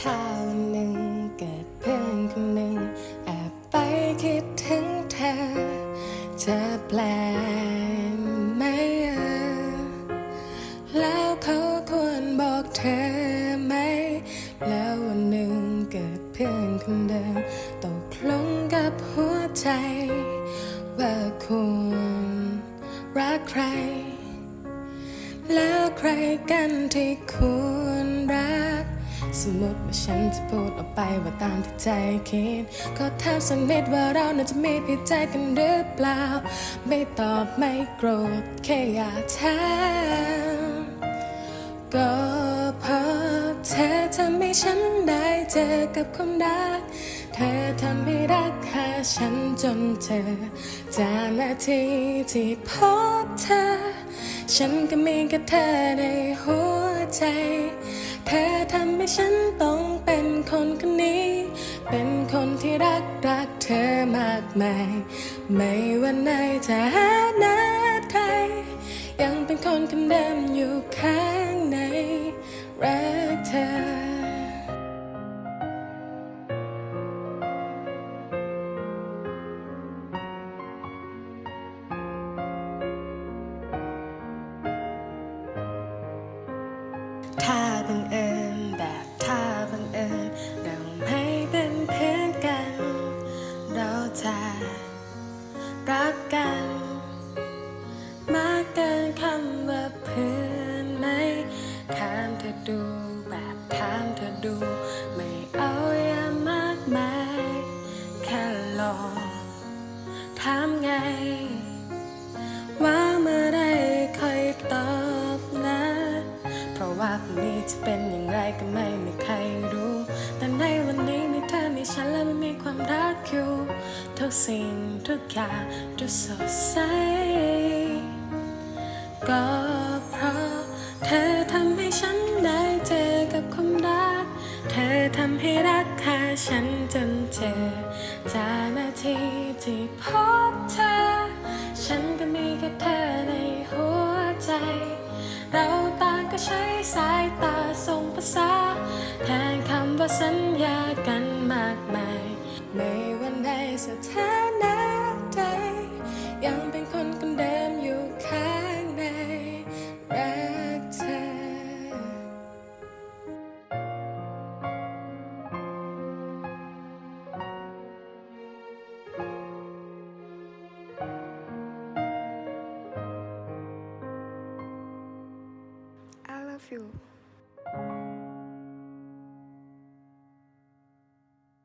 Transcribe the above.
ถ้าวันหนึ่งเกิดเพื่อนคนหนึ่งแอบไปคิดถึงเธอจะแปลกไหมอะแล้วเขาควรบอกเธอไหม แล้ววันหนึ่งเกิดเพื่อนคนเดิมตกลงกับหัวใจ ว่าควรรักใคร แล้วใครกันที่ควร สมมติว่าฉันจะพูดออกไปว่าตามที่ใจคิด ก็ถามสักนิดว่าเราน่าจะมีผิดใจกันหรือเปล่า ไม่ตอบไม่โกรธแค่อยากถามก็เพราะเธอทำให้ฉันได้เจอกับความรัก เธอทำให้รักหาฉันจนเจอจากนาทีที่พบเธอ ฉันก็มีแค่เธอในหัวใจ เธอทำให้ฉันต้องเป็นคนคนนี้ เป็นคนที่รักรักเธอมากมาย ไม่ว่าไหนจะหาหน้าใครยังเป็นคนคนเดิมอยู่ค่ะ บังเอิญแบบถ้าบังเอิญเราไม่เป็นเพื่อนกัน เราจะรักกัน มากเกินคำว่าเพื่อนไหมถามเธอดูแบบถามเธอดู ไม่เอาอย่ามากมายแค่ลองถามไงาะว่าพนี้จะเป็นอย่างไรก็ไม่มีใครรู้ แต่ในวันนี้มีเธอ มีฉันและมันมีความรักอยู่ ทุกสิ่งทุกอย่างดูสดใส ก็เพราะเธอทำให้ฉันได้เจอกับความรัก เธอทำให้รักหาฉันจนเจอ จากนาทีที่พบเธอ ฉันก็มีแค่เธอในหัวใจ เรา ก็ใช้สายตาส่งภาษา แทนคำว่าสัญญากันมากมาย ไม่วันใดสถาน I love you